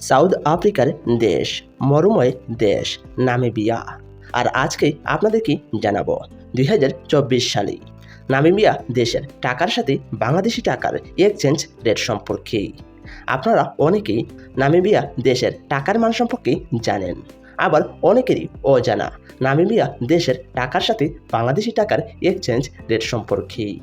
South আফ্রিকার দেশ, মরুময় দেশ, নামিবিয়া। আর আজকে আপনাদেরকে জানাব? দুই সালে নামিবিয়া দেশের টাকার সাথে বাংলাদেশি টাকার এক্সচেঞ্জ রেট সম্পর্কে। আপনারা অনেকেই নামিবিয়া দেশের টাকার মান সম্পর্কে জানেন। আবার অনেকেরই অজানা নামিবিয়া দেশের টাকার সাথে বাংলাদেশি টাকার এক্সচেঞ্জ রেট সম্পর্কে।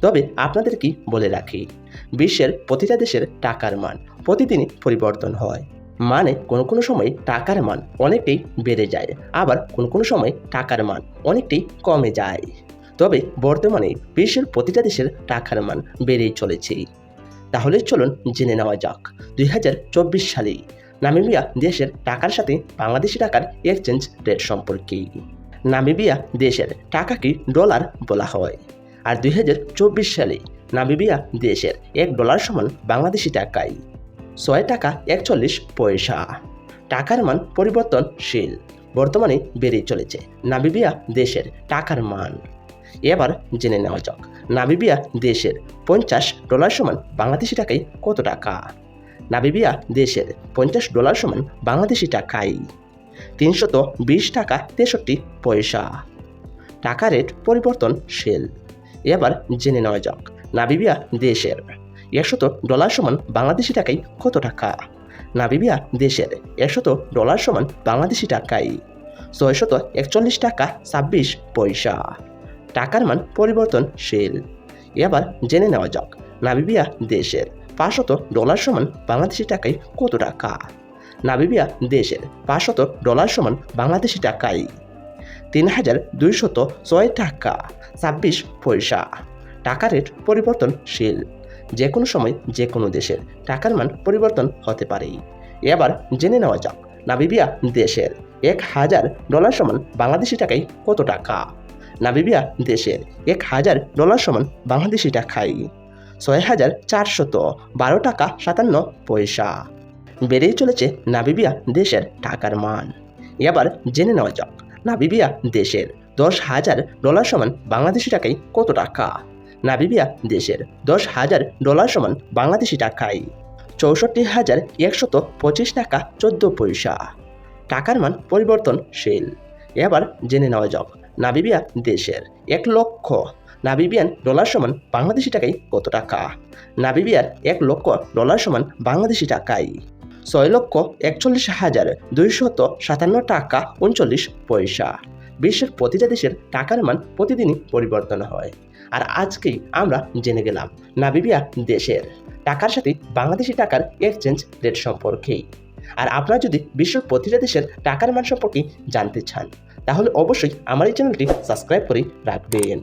তবে আপনাদেরকে বলে রাখি? বিশ্বের প্রতিটা দেশের টাকার মান প্রতিদিনই পরিবর্তন হয়। মানে কোনো কোনো সময় টাকার মান অনেকটাই বেড়ে যায়, আবার কোনো কোনো সময় টাকার মান অনেকটাই কমে যায়। তবে বর্তমানে বিশ্বের প্রতিটা দেশের টাকার মান বেড়েই চলেছে। তাহলে চলুন জেনে নেওয়া যাক, দুই হাজার চব্বিশ সালে নামিবিয়া দেশের টাকার সাথে বাংলাদেশি টাকার এক্সচেঞ্জ রেট সম্পর্কে। নামিবিয়া দেশের টাকাকে ডলার বলা হয়। আর দুই সালে নামিবিয়া দেশের এক ডলার সমান বাংলাদেশি টাকায়। ছয় টাকা একচল্লিশ পয়সা। টাকার মান পরিবর্তনশীল। বর্তমানে বেড়েই চলেছে। নাবিবিয়া দেশের টাকার মান। এবার জেনে নেওয়া যাক নাবিবিয়া দেশের পঞ্চাশ ডলার সমান বাংলাদেশি টাকায় কত টাকা? নাবিবিয়া দেশের পঞ্চাশ ডলার সমান বাংলাদেশি টাকায় তিনশত বিশ টাকা তেষট্টি পয়সা। টাকা রেট পরিবর্তনশীল। এবার জেনে নেওয়া যাক নাবিবিয়া দেশের একশত ডলার সমান বাংলাদেশি টাকায় কত টাকা? নামিবিয়া দেশের একশত ডলার সমান বাংলাদেশি টাকায় ছয়শত একচল্লিশ টাকা ছাব্বিশ পয়সা। টাকার মান পরিবর্তনশীল। এবার জেনে নেওয়া যাক, নাবিবিয়া দেশের পাঁচশত ডলার সমান বাংলাদেশি টাকায় কত টাকা? নাবিবিয়া দেশের পাঁচশত ডলার সমান বাংলাদেশি টাকায় তিন হাজার দুইশত ছয় টাকা ছাব্বিশ পয়সা। টাকা রেট পরিবর্তনশীল। যে কোনো সময় যে কোনো দেশের টাকার মান পরিবর্তন হতে পারে এবার জেনে নেওয়া যাক নাবিবিয়া দেশের এক হাজার ডলার সমান বাংলাদেশি টাকায় কত টাকা? নাবিবিয়া দেশের এক হাজার ডলার সমান বাংলাদেশি টাকায় ছয় হাজার চারশত বারো টাকা সাতান্ন পয়সা। বেড়েই চলেছে নামিবিয়া দেশের টাকার মান। এবার জেনে নেওয়া যাক, নামিবিয়া দেশের দশ হাজার ডলার সমান বাংলাদেশি টাকায় কত টাকা? নামিবিয়া দেশের দশ হাজার ডলার সমান বাংলাদেশি টাকায়। চৌষট্টি হাজার একশত পঁচিশ টাকা চোদ্দ পয়সা। টাকার মান পরিবর্তনশীল। এবার জেনে নেওয়া যাক নাবিবিয়া দেশের এক লক্ষ নাবিবিয়ান ডলার সমান বাংলাদেশি টাকায় কত টাকা? নাবিবিয়ার এক লক্ষ ডলার সমান বাংলাদেশি টাকায় ছয় লক্ষ একচল্লিশ হাজার দুইশত সাতান্ন টাকা উনচল্লিশ পয়সা। বিশ্বের প্রতিটা দেশের টাকার মান প্রতিদিনই পরিবর্তন হয়। আর আজকেই আমরা জেনে গেলাম নাবিবিয়া দেশের টাকার সাথে বাংলাদেশি টাকার এক্সচেঞ্জ রেট সম্পর্কেই। আর আপনারা যদি বিশ্বের প্রতিটা দেশের টাকার মান সম্পর্কে জানতে চান, তাহলে অবশ্যই আমার এই চ্যানেলটি সাবস্ক্রাইব করে রাখবেন।